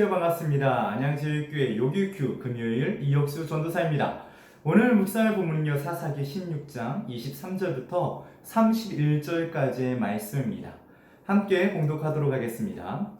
안녕하세요 반갑습니다. 안양제일교회 요기큐 금요일 이혁수 전도사입니다. 오늘 묵상할 본문은요 사사기 16장 23절부터 31절까지의 말씀입니다. 함께 공독하도록 하겠습니다.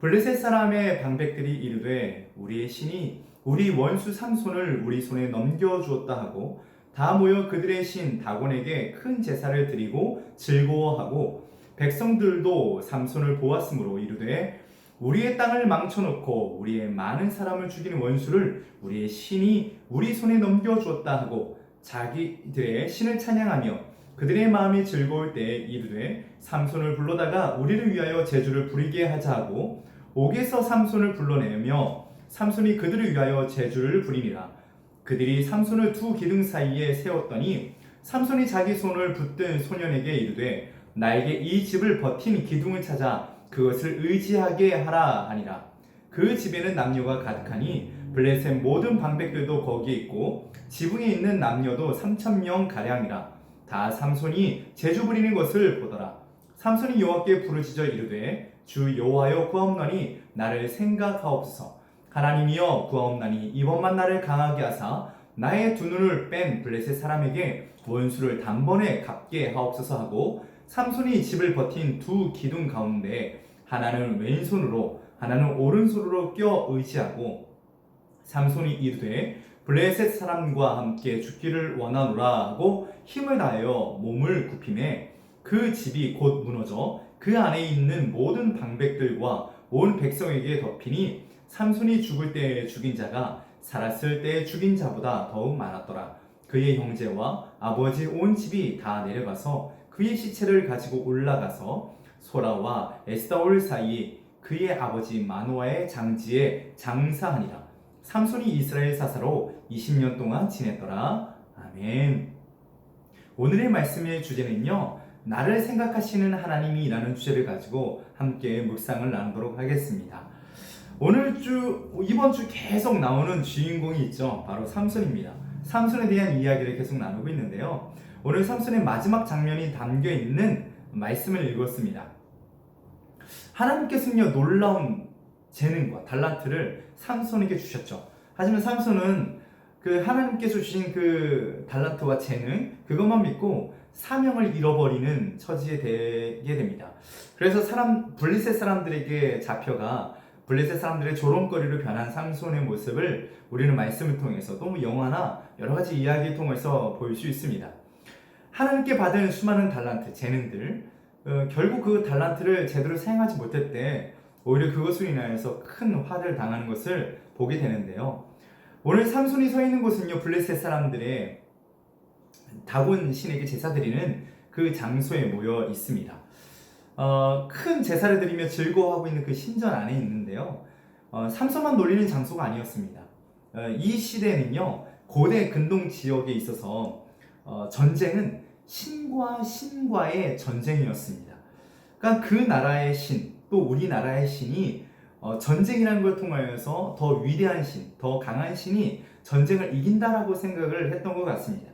블레셋 사람의 방백들이 이르되 우리의 신이 우리 원수 삼손을 우리 손에 넘겨주었다 하고 다 모여 그들의 신 다곤에게 큰 제사를 드리고 즐거워하고 백성들도 삼손을 보았으므로 이르되 우리의 땅을 망쳐놓고 우리의 많은 사람을 죽이는 원수를 우리의 신이 우리 손에 넘겨주었다 하고 자기들의 신을 찬양하며 그들의 마음이 즐거울 때에 이르되 삼손을 불러다가 우리를 위하여 제주를 부리게 하자 하고 옥에서 삼손을 불러내며 삼손이 그들을 위하여 제주를 부리니라. 그들이 삼손을 두 기둥 사이에 세웠더니 삼손이 자기 손을 붙든 소년에게 이르되 나에게 이 집을 버틴 기둥을 찾아 그것을 의지하게 하라 하니라. 그 집에는 남녀가 가득하니 블레셋 모든 방백들도 거기에 있고 지붕에 있는 남녀도 3천 명 가량이라. 다 삼손이 제주 부리는 것을 보더라. 삼손이 여호와께 부르짖어 이르되 주 여호와여 구하옵나니 나를 생각하옵소서. 하나님이여 구하옵나니 이번만 나를 강하게 하사 나의 두 눈을 뺀 블레셋 사람에게 원수를 단번에 갚게 하옵소서 하고 삼손이 집을 버틴 두 기둥 가운데 하나는 왼손으로 하나는 오른손으로 껴 의지하고 삼손이 이르되 블레셋 사람과 함께 죽기를 원하노라 하고 힘을 다하여 몸을 굽힘에 그 집이 곧 무너져 그 안에 있는 모든 방백들과 온 백성에게 덮이니 삼손이 죽을 때에 죽인 자가 살았을 때에 죽인 자보다 더욱 많았더라. 그의 형제와 아버지 온 집이 다 내려가서 그의 시체를 가지고 올라가서 소라와 에스다올 사이 그의 아버지 마노아의 장지에 장사하니라. 삼손이 이스라엘 사사로 20년 동안 지냈더라. 아멘. 오늘의 말씀의 주제는요. 나를 생각하시는 하나님이라는 주제를 가지고 함께 묵상을 나누도록 하겠습니다. 오늘 주 이번 주 계속 나오는 주인공이 있죠. 바로 삼손입니다. 삼손에 대한 이야기를 계속 나누고 있는데요. 오늘 삼손의 마지막 장면이 담겨 있는 말씀을 읽었습니다. 하나님께서는요 놀라운 재능과 달란트를 삼손에게 주셨죠. 하지만 삼손은 그 하나님께서 주신 그 달란트와 재능 그것만 믿고 사명을 잃어버리는 처지에 되게 됩니다. 그래서 사람 블리셋 사람들에게 잡혀가 블레셋 사람들의 조롱거리로 변한 삼손의 모습을 우리는 말씀을 통해서 또 영화나 여러 가지 이야기를 통해서 볼 수 있습니다. 하나님께 받은 수많은 달란트, 재능들, 어, 결국 그 달란트를 제대로 사용하지 못했대 오히려 그것으로 인하여서 큰 화를 당하는 것을 보게 되는데요. 오늘 삼손이 서 있는 곳은요, 블레셋 사람들의 다곤 신에게 제사 드리는 그 장소에 모여 있습니다. 어, 큰 제사를 드리며 즐거워하고 있는 그 신전 안에 있는데요. 어, 삼손만 놀리는 장소가 아니었습니다. 어, 이 시대는요, 고대 근동 지역에 있어서 어, 전쟁은 신과 신과의 전쟁이었습니다. 그러니까 그 나라의 신, 또 우리나라의 신이 어, 전쟁이라는 걸 통하여서 더 위대한 신, 더 강한 신이 전쟁을 이긴다라고 생각을 했던 것 같습니다.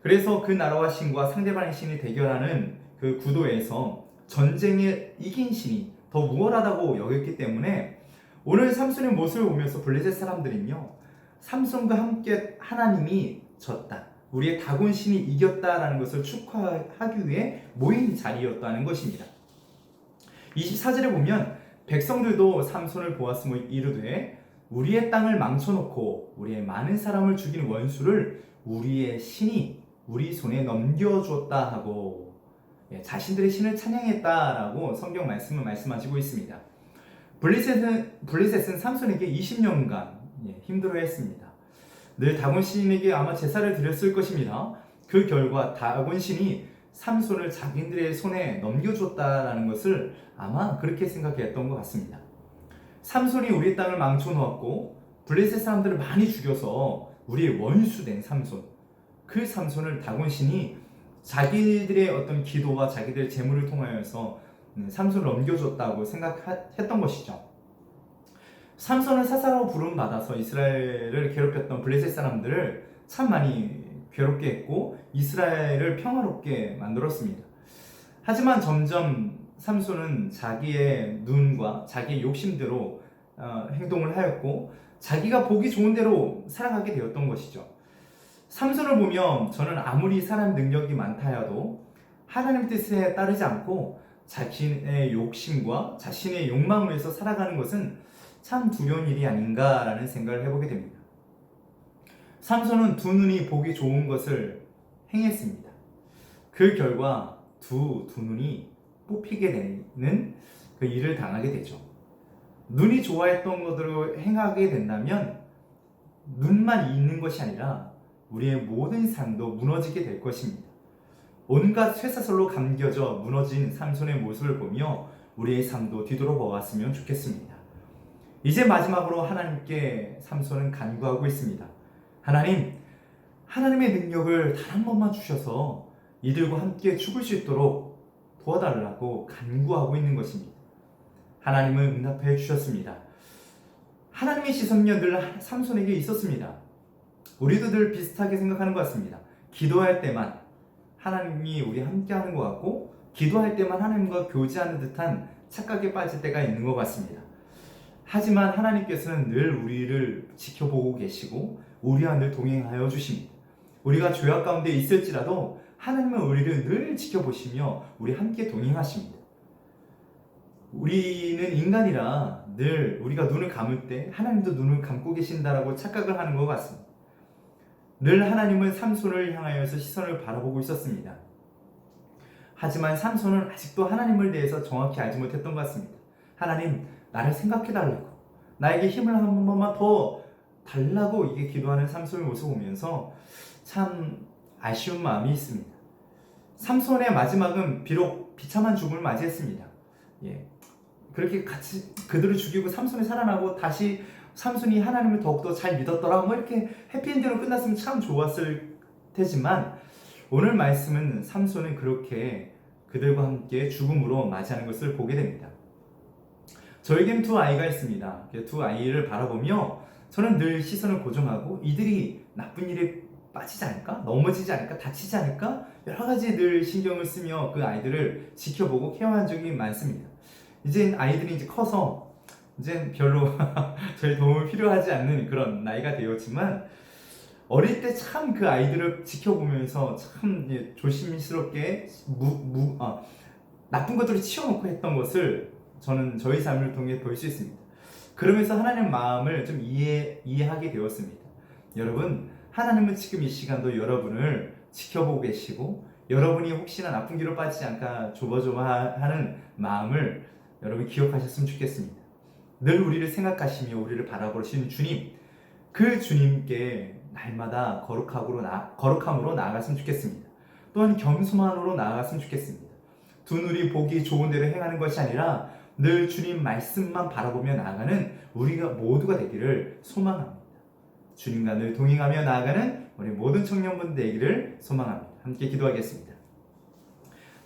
그래서 그 나라와 신과 상대방의 신이 대결하는 그 구도에서 전쟁에 이긴 신이 더 우월하다고 여겼기 때문에 오늘 삼손의 모습을 보면서 블레셋 사람들은요 삼손과 함께 하나님이 졌다 우리의 다곤 신이 이겼다라는 것을 축하하기 위해 모인 자리였다는 것입니다 24절에 보면 백성들도 삼손을 보았으므로 이르되 우리의 땅을 망쳐놓고 우리의 많은 사람을 죽이는 원수를 우리의 신이 우리 손에 넘겨주었다 하고 예, 자신들의 신을 찬양했다라고 성경 말씀을 말씀하시고 있습니다. 블리셋은, 블리셋은 삼손에게 20년간 예, 힘들어했습니다. 늘 다곤 신에게 아마 제사를 드렸을 것입니다. 그 결과 다곤 신이 삼손을 자기들의 손에 넘겨줬다라는 것을 아마 그렇게 생각했던 것 같습니다. 삼손이 우리 땅을 망쳐놓았고 블레셋 사람들을 많이 죽여서 우리의 원수된 삼손 그 삼손을 다곤 신이 자기들의 어떤 기도와 자기들의 재물을 통하여서 음, 삼손을 넘겨줬다고 생각했던 것이죠. 삼손은 사사로 부름 받아서 이스라엘을 괴롭혔던 블레셋 사람들을 참 많이 괴롭게 했고 이스라엘을 평화롭게 만들었습니다. 하지만 점점 삼손은 자기의 눈과 자기의 욕심대로 어, 행동을 하였고 자기가 보기 좋은 대로 살아가게 되었던 것이죠. 삼손을 보면 저는 아무리 사람 능력이 많다 해도 하나님 뜻에 따르지 않고 자신의 욕심과 자신의 욕망을 위해서 살아가는 것은 참 두려운 일이 아닌가라는 생각을 해보게 됩니다. 삼손은 두 눈이 보기 좋은 것을 행했습니다. 그 결과 두, 두 눈이 뽑히게 되는 그 일을 당하게 되죠. 눈이 좋아했던 것으로 행하게 된다면 눈만 있는 것이 아니라 우리의 모든 삶도 무너지게 될 것입니다. 온갖 쇠사슬로 감겨져 무너진 삼손의 모습을 보며 우리의 삶도 뒤돌아보았으면 좋겠습니다. 이제 마지막으로 하나님께 삼손은 간구하고 있습니다. 하나님, 하나님의 능력을 단 한 번만 주셔서 이들과 함께 죽을 수 있도록 도와달라고 간구하고 있는 것입니다. 하나님은 응답해 주셨습니다. 하나님의 시선이 늘 삼손에게 있었습니다. 우리도 늘 비슷하게 생각하는 것 같습니다. 기도할 때만 하나님이 우리 함께 하는 것 같고, 기도할 때만 하나님과 교제하는 듯한 착각에 빠질 때가 있는 것 같습니다. 하지만 하나님께서는 늘 우리를 지켜보고 계시고, 우리와 늘 동행하여 주십니다. 우리가 죄악 가운데 있을지라도 하나님은 우리를 늘 지켜보시며 우리 함께 동행하십니다. 우리는 인간이라 늘 우리가 눈을 감을 때 하나님도 눈을 감고 계신다라고 착각을 하는 것 같습니다. 늘 하나님은 삼손을 향하여서 시선을 바라보고 있었습니다. 하지만 삼손은 아직도 하나님을 대해서 정확히 알지 못했던 것 같습니다. 하나님, 나를 생각해 달라고. 나에게 힘을 한 번만 더 달라고 이게 기도하는 삼손의 모습을 보면서 참 아쉬운 마음이 있습니다. 삼손의 마지막은 비록 비참한 죽음을 맞이했습니다. 예. 그렇게 같이 그들을 죽이고 삼손이 살아나고 다시 삼손이 하나님을 더욱더 잘 믿었더라 뭐 이렇게 해피엔드로 끝났으면 참 좋았을 테지만 오늘 말씀은 삼손은 그렇게 그들과 함께 죽음으로 맞이하는 것을 보게 됩니다. 저에겐 두 아이가 있습니다. 두 아이를 바라보며 저는 늘 시선을 고정하고 이들이 나쁜 일에 빠지지 않을까? 넘어지지 않을까? 다치지 않을까? 여러 가지 늘 신경을 쓰며 그 아이들을 지켜보고 케어한 적이 많습니다. 이제 아이들이 이제 커서 이제 별로 저희 도움이 필요하지 않는 그런 나이가 되었지만 어릴 때 참 그 아이들을 지켜보면서 참 예, 조심스럽게 무, 무, 아, 나쁜 것들을 치워놓고 했던 것을 저는 저희 삶을 통해 볼 수 있습니다. 그러면서 하나님 마음을 좀 이해, 이해하게 되었습니다. 여러분, 하나님은 지금 이 시간도 여러분을 지켜보고 계시고, 여러분이 혹시나 나쁜 길로 빠지지 않까 조바조바하는 마음을 여러분 기억하셨으면 좋겠습니다. 늘 우리를 생각하시며 우리를 바라보시는 주님, 그 주님께 날마다 거룩함으로, 나, 거룩함으로 나아갔으면 좋겠습니다. 또한 겸손함으로 나아갔으면 좋겠습니다. 두 눈이 보기 좋은 대로 행하는 것이 아니라 늘 주님 말씀만 바라보며 나아가는 우리가 모두가 되기를 소망합니다. 주님과 늘 동행하며 나아가는 우리 모든 청년분 되기를 소망합니다. 함께 기도하겠습니다.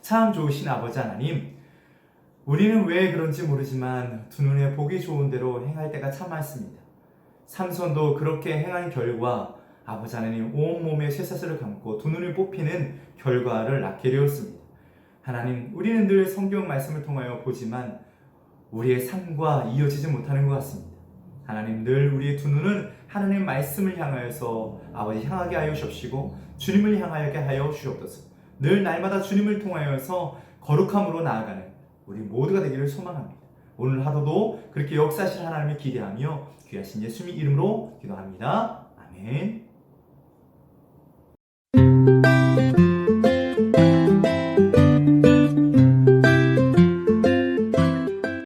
참 좋으신 아버지 하나님, 우리는 왜 그런지 모르지만 두 눈에 보기 좋은 대로 행할 때가 참 많습니다. 삼손도 그렇게 행한 결과 아버지 하나님 온몸에 쇠사슬을 감고 두 눈을 뽑히는 결과를 낳게 되었습니다. 하나님, 우리는 늘 성경 말씀을 통하여 보지만 우리의 삶과 이어지지 못하는 것 같습니다. 하나님 늘 우리의 두 눈은 하나님 말씀을 향하여서 아버지 향하게 하여 주옵시고 주님을 향하게 하여 주옵소서. 늘 날마다 주님을 통하여서 거룩함으로 나아가는 우리 모두가 되기를 소망합니다. 오늘 하루도 그렇게 역사하실 하나님을 기대하며 귀하신 예수님 이름으로 기도합니다. 아멘.